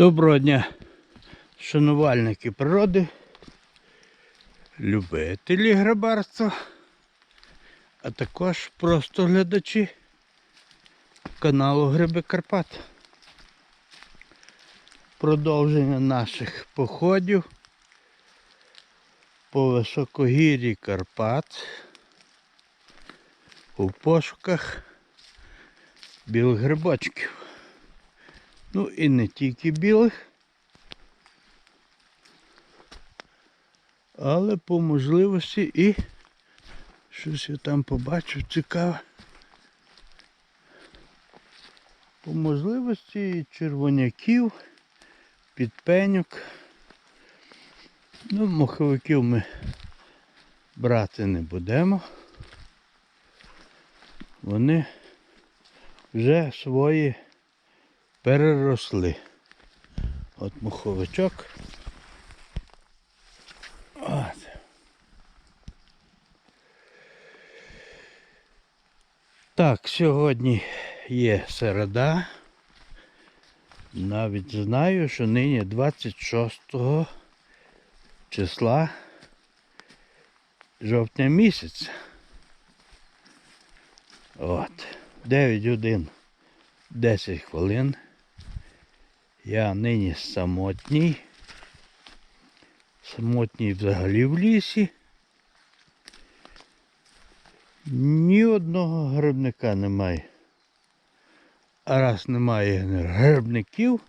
Доброго дня, шанувальники природи, любителі грибарства, а також просто глядачі каналу Гриби Карпат. Продовження наших походів по високогір'ї Карпат у пошуках білих грибочків. Ну і не тільки білих, але по можливості і щось я там побачив цікаве. По можливості червоняків, підпеньок. Ну, моховиків ми брати не будемо. Вони вже свої переросли. От муховичок. От. Так, сьогодні є середа. Навіть знаю, що нині 26 числа жовтня місяця. От. 9 годин 10 хвилин. Я нині самотній. Самотній взагалі в лісі. Ні одного грибника немає. А раз немає грибників,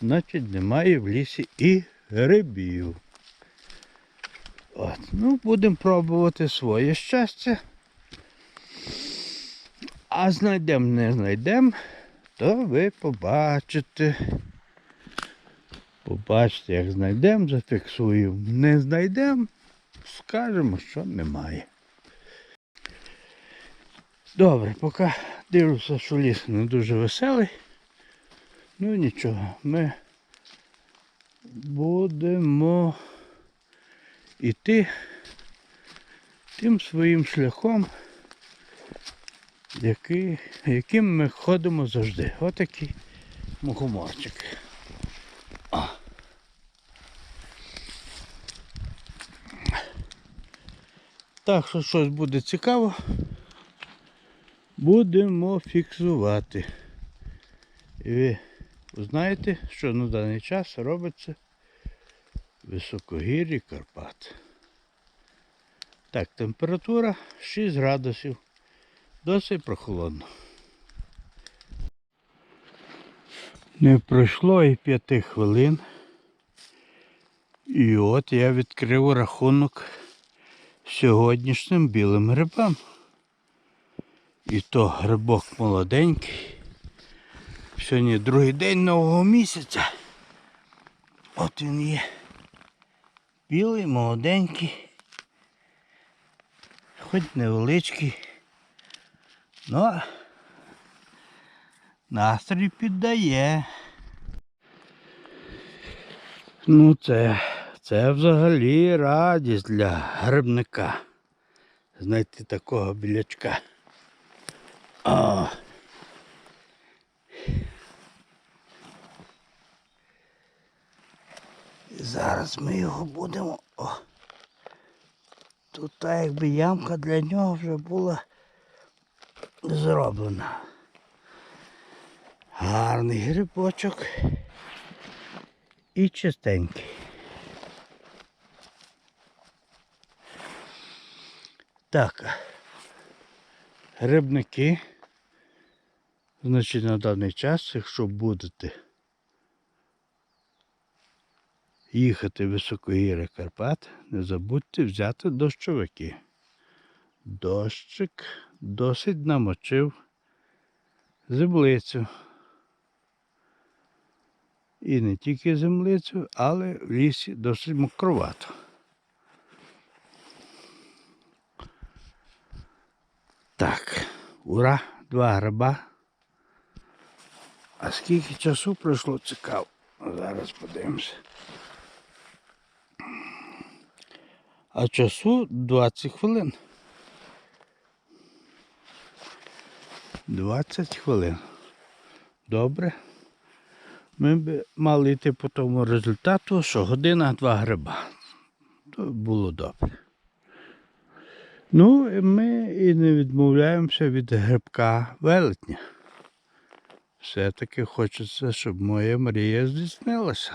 значить немає в лісі і грибів. От, ну, будемо пробувати своє щастя. А знайдемо, не знайдемо, то ви побачите. Побачите, як знайдемо, зафіксуємо. Не знайдемо, скажемо, що немає. Добре, поки дивлюся, що ліс не дуже веселий. Ну нічого, ми будемо йти тим своїм шляхом, який, яким ми ходимо завжди. Отакий мухоморчик. Так що щось буде цікаво, будемо фіксувати. І ви знаєте, що на даний час робиться високогір'ї Карпат. Так, температура 6 градусів. Досить прохолодно. Не пройшло і п'яти хвилин. І от я відкрив рахунок сьогоднішнім білим грибам. І то грибок молоденький. Сьогодні другий день нового місяця. От він є. Білий, молоденький. Хоч невеличкий. Ну, настрій піддає. Ну це, це взагалі радість для грибника. Знайти такого білячка. О. І зараз ми його будемо. О. Тут та якби ямка для нього вже була зроблена. Гарний грибочок і чистенький. Так. Грибники. Значить на даний час, якщо будете їхати в високогір'я Карпат, не забудьте взяти дощовики. Дощик досить намочив землицю. І не тільки землицю, але в лісі досить мокровато. Так, ура, два гриба. А скільки часу пройшло цікаво. Зараз подивимося. А часу 20 хвилин. 20 хвилин. Добре. Ми б мали йти по тому результату, що година-два гриба. То було добре. Ну, ми і не відмовляємося від грибка велетня. Все-таки хочеться, щоб моя мрія здійснилася.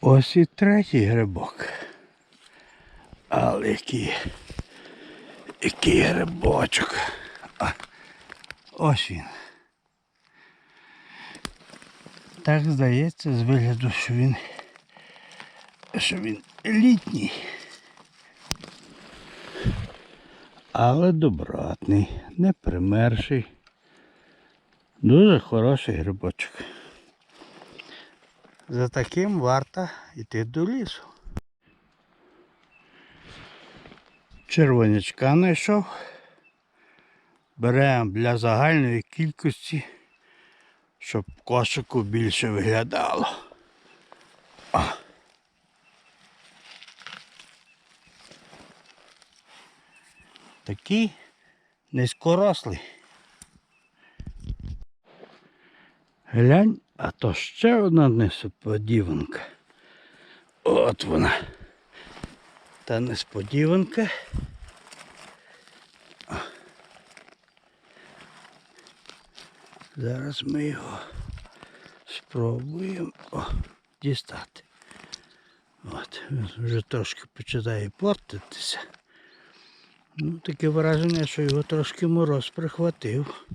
Ось і третій грибок. Але який, який грибочок. А, ось він. Так здається з вигляду, що він, що він літній. Але добротний, не примерший. Дуже хороший грибочок. За таким варто йти до лісу. Червонячка знайшов. Беремо для загальної кількості, щоб кошику більше виглядало. Такий низькорослий. Глянь, а то ще одна несподіванка. От вона. Та несподіванка. Зараз ми його спробуємо о, дістати. От, вже трошки починає портитися. Ну, таке враження, що його трошки мороз прихватив.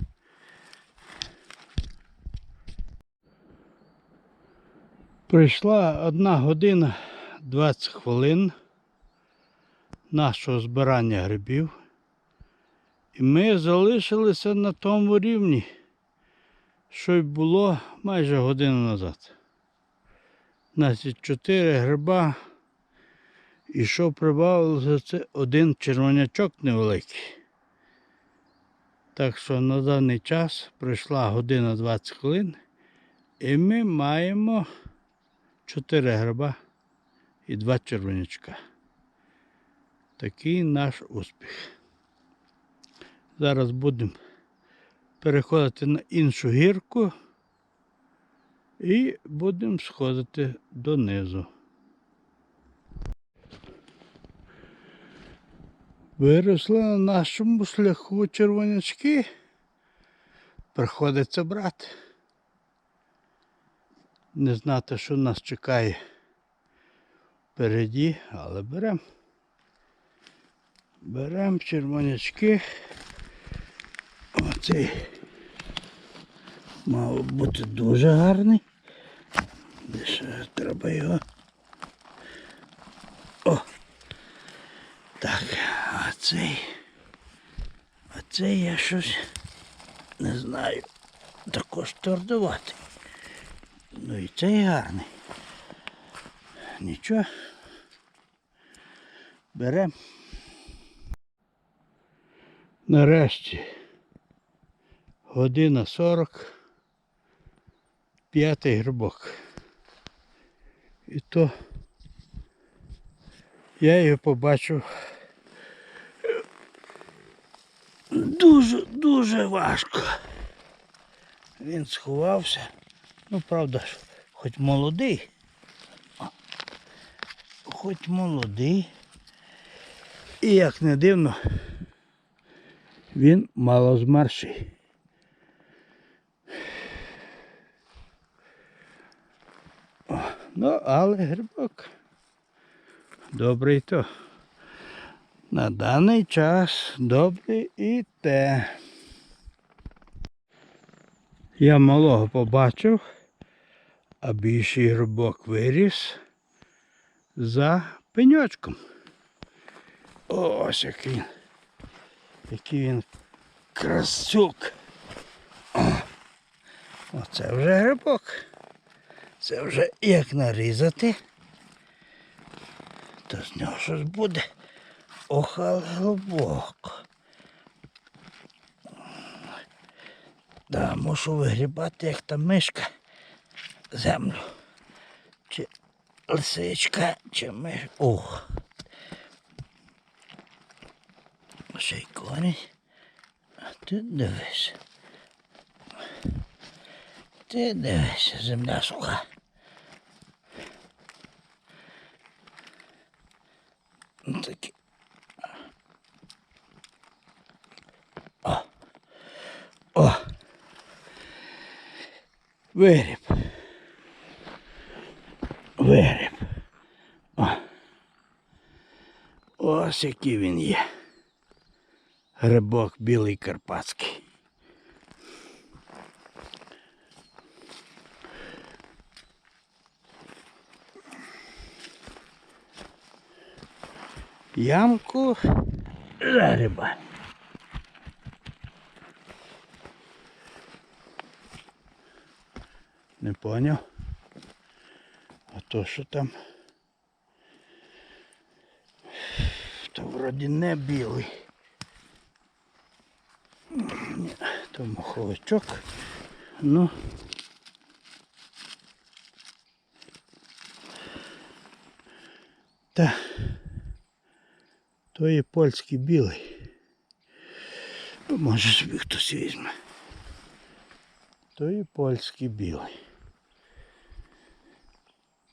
Прийшла одна година 20 хвилин нашого збирання грибів. І ми залишилися на тому рівні, що й було майже годину назад. Значить, 4 гриба. І що прибавилося, це один червонячок невеликий. Так що на даний час пройшла година 20 хвилин. І ми маємо 4 гриба і 2 червонячка. Такий наш успіх. Зараз будемо переходити на іншу гірку і будемо сходити донизу. Виросли на нашому шляху червонячки. Приходиться брати. Не знати, що нас чекає впереді, але беремо. Беремо червонячки. Оцей мав бути дуже гарний. Ще треба його. О! Так, а цей. А цей я щось не знаю. Також твердувати. Ну і цей гарний. Нічого. Беремо. Нарешті година сорок. П'ятий грибок. І то я його побачив дуже-дуже важко. Він сховався. Ну, правда, ж, хоч молодий. Хоч молодий. І як не дивно, він мало змерший. Ну, але грибок. Добрий то. На даний час добре і те. Я малого побачив, а більший грибок виріс за пеньочком. Ось який він. Який він красюк. Оце вже грибок. Це вже як нарізати, то з нього щось буде. Ох, але глибоко. Да, мушу вигрібати, як та мишка землю. Чи лисичка, чи миш. Ох. Ще й корінь. А ти дивись. Ти дивися, земля суха. Ну, Такі. О. О. Виріб. Виріб. О. Ось який він є. Грибок білий карпатський. Ямку за гриба. Не поняв. А то що там? То вроді не білий. Ні, то маховичок. Ну. Та. То є польський білий. Ну, Може собі хтось візьме. То є польський білий.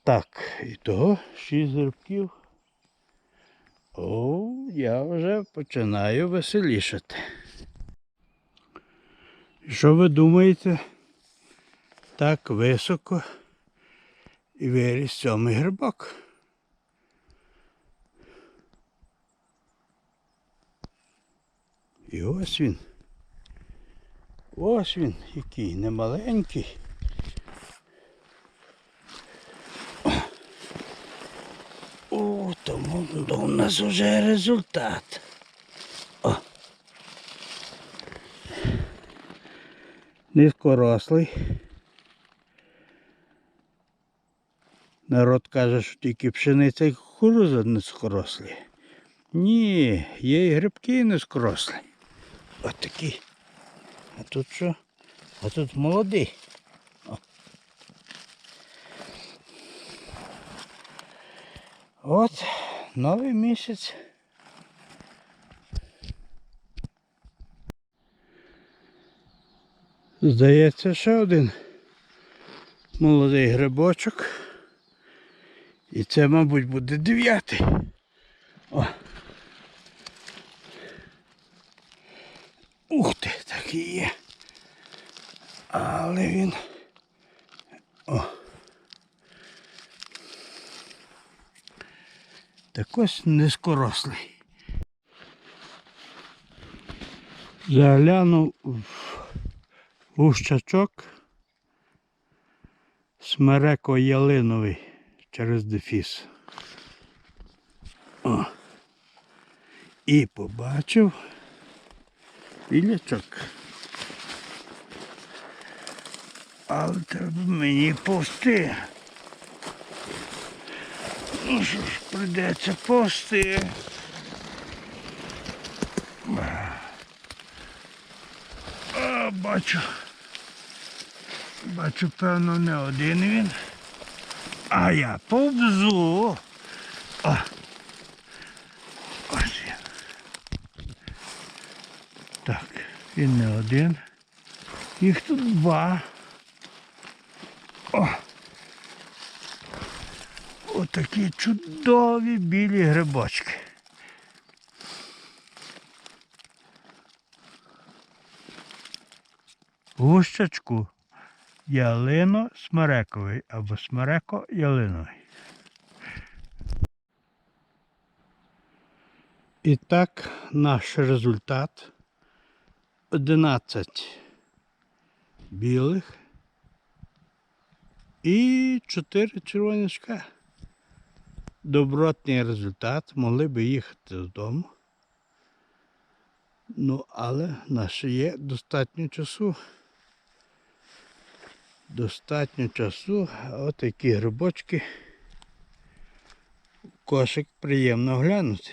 Так, і того шість грибків. О, я вже починаю веселішати. Що ви думаєте? Так високо і виріс сьомий грибок. І ось він. Ось він, який немаленький. О, тому у нас вже результат. О. Низькорослий. Народ каже, що тільки пшениця і кукуруза низькорослі. Ні, є і грибки низькорослі. От такі. А тут що? А тут молодий. От новий місяць. Здається, ще один молодий грибочок. І це, мабуть, буде дев'ятий. Ух ти, такий є. Але він. О. Так ось низькорослий. Заглянув в гущачок смереко ялиновий через дефіс. О. І побачив білячок. Але треба мені повсти. Ну що ж, прийдеться повсти. А, бачу. Бачу, певно, не один він. А я повзу. О. Ось він. Так, він не один. Їх тут два. О! Отакі чудові білі грибочки. Гущачку ялино смерековий або смереко ялиновий. І так наш результат 11 білих і 4 червонячка. Добротний результат, могли би їхати додому. Ну, але ще є достатньо часу. Достатньо часу, от такі грибочки. Кошик приємно глянути.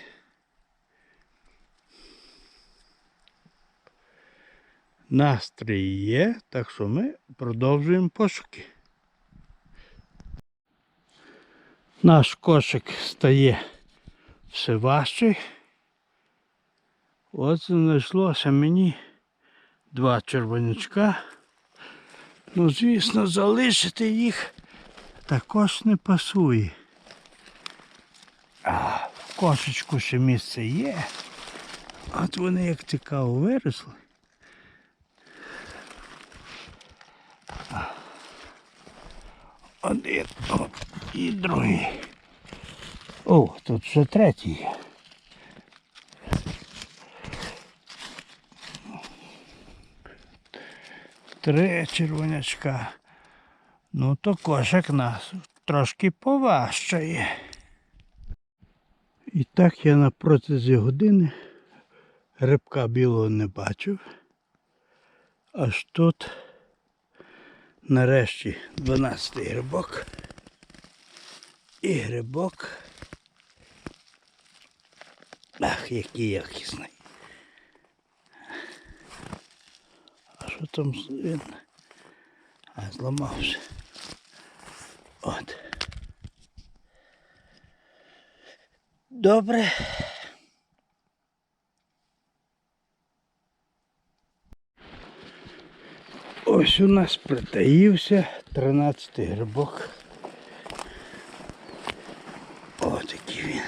Настрій є, так що ми продовжуємо пошуки. Наш кошик стає все важчий. От знайшлося мені два червонячка. Ну, звісно, залишити їх також не пасує. А в кошечку ще місце є. От вони як цікаво виросли. Один о, і другий. О, тут ще третій. Три червонячка. Ну, то кошик нас трошки поважчає. І так я на протязі години рибка білого не бачив. Аж тут нарешті 12 грибок. І грибок. Ах, який якісний. А що там він? А, зламався. От. Добре. Ось у нас притаївся 13 грибок. Ось який він.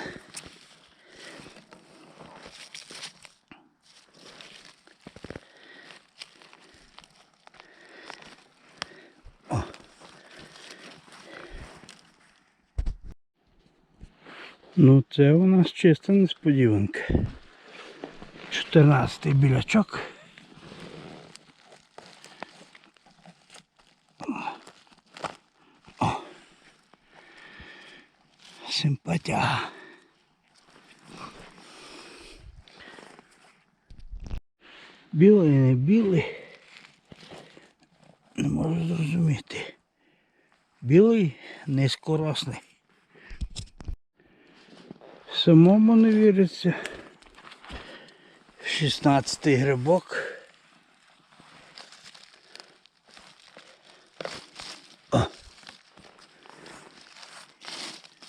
Ну, це у нас чиста несподіванка. 14 білячок. О. Симпатя. Білий, не білий. Не можу зрозуміти. Білий низькорослий. Самому не віриться. 16 грибок. О.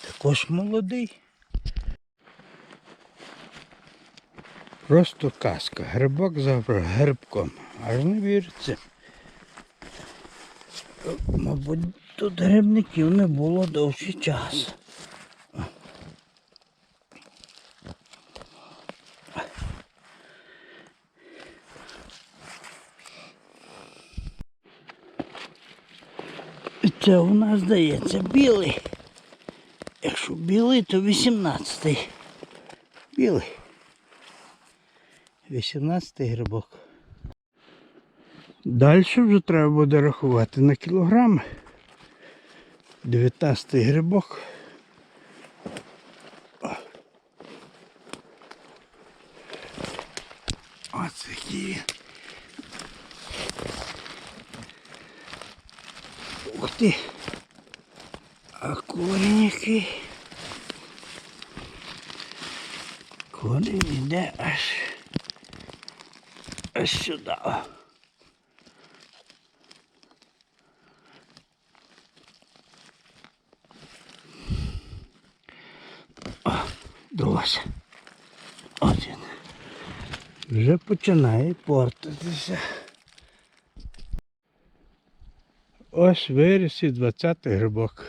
Також молодий. Просто казка. Грибок за грибком. Аж не віриться. Мабуть, тут грибників не було довший час. Це у нас здається білий. Якщо білий, то 18-й. Білий. 18-й грибок. Далі вже треба буде рахувати на кілограми. 19 грибок. Який він. Ух ти. А корінь який. Корінь йде аж аж сюди. О. От він. Вже починає портитися. Ось виріс і 20 грибок.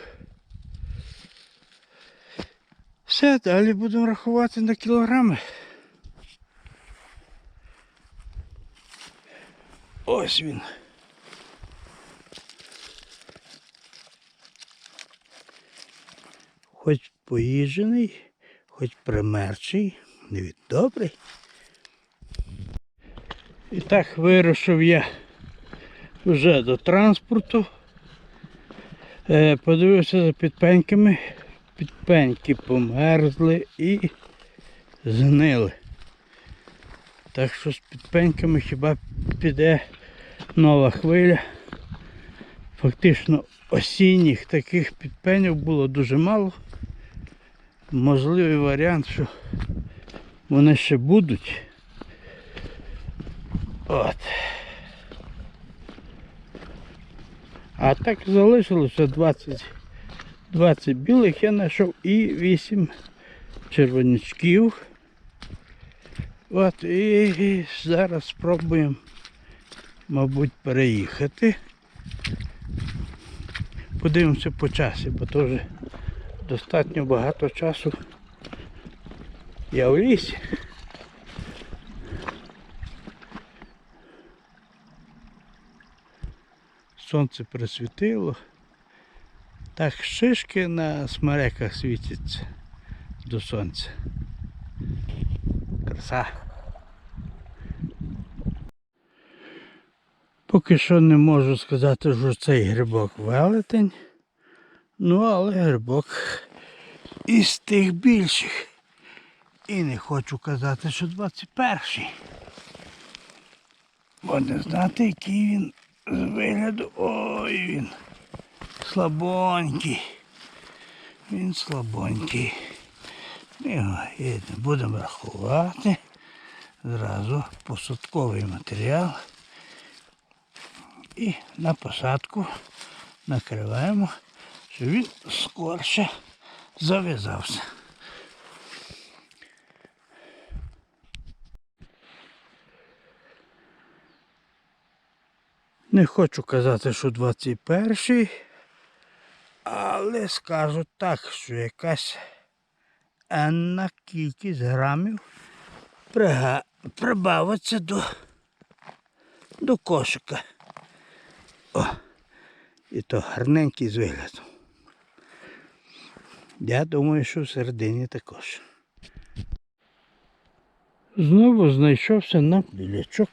Все, далі будемо рахувати на кілограми. Ось він. Хоч поїжений, хоч примерчий, не від добрий. І так вирушив я вже до транспорту. Е, Подивився за підпеньками. Підпеньки померзли і згнили. Так що з підпеньками хіба піде нова хвиля. Фактично осінніх таких підпенів було дуже мало. Можливий варіант, що вони ще будуть. От. А так залишилося 20, 20 білих, я знайшов і 8 червонячків. От і зараз спробуємо, мабуть, переїхати. подивимося по часі, бо вже достатньо багато часу. Я в лісі. Сонце присвітило. Так шишки на смереках світяться до сонця. Краса. Поки що не можу сказати, що цей грибок велетень. Ну, але грибок із тих більших. І не хочу казати, що 21-й. Бо не знати, який він з вигляду. Ой він. Слабонький. Він слабонький. Його будемо рахувати. Зразу посадковий матеріал. І на посадку накриваємо, щоб він скорше зав'язався. Не хочу казати, що 21-й, але скажу так, що якась енна кількість грамів прибавиться до, до кошика. О, і то гарненький з виглядом. Я думаю, що всередині також. Знову знайшовся на білячок.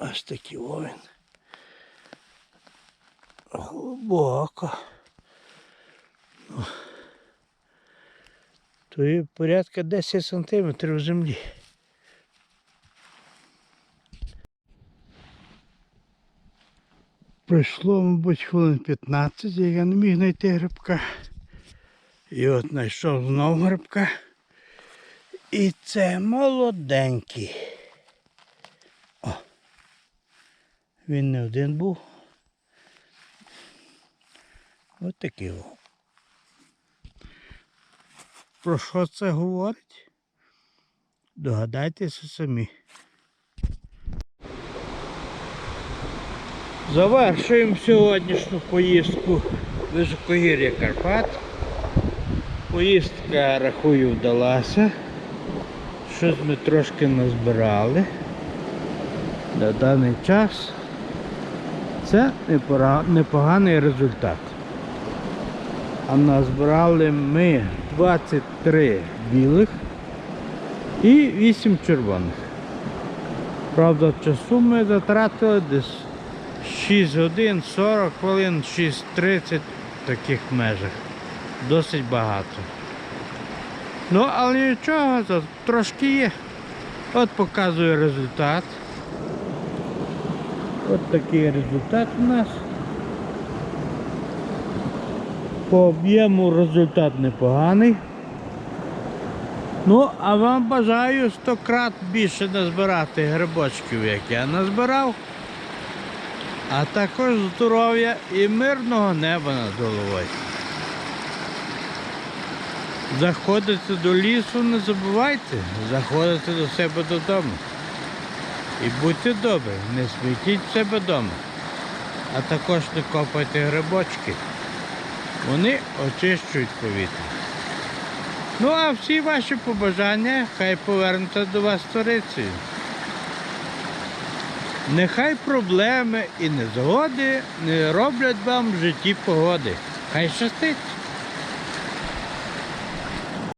Ось такий овен. Глибоко. То є порядка 10 сантиметрів землі. Пройшло, мабуть, хвилин 15, як я не міг знайти грибка. І от знайшов знову грибка. І це молоденький. О. Він не один був. Ось такий. о. Про що це говорить? Догадайтеся самі. Завершуємо сьогоднішню поїздку високогір'я Карпат. Поїздка, рахую, вдалася. Щось ми трошки назбирали. На даний час це непоганий результат. А назбирали ми 23 білих і 8 червоних. Правда, часу ми затратили десь 6 годин, 40 хвилин, 6.30 в таких межах. Досить багато. Ну, але нічого, трошки є. От показує результат. От такий результат у нас. По об'єму результат непоганий. Ну, а вам бажаю 100 крат більше назбирати грибочків, як я назбирав. А також здоров'я і мирного неба над головою. Заходите до лісу, не забувайте, заходите до себе додому. І будьте добрі, не смітіть себе вдома. А також не копайте грибочки. Вони очищують повітря. Ну а всі ваші побажання хай повернуться до вас сторицею. Нехай проблеми і незгоди не роблять вам в житті погоди. Хай щастить!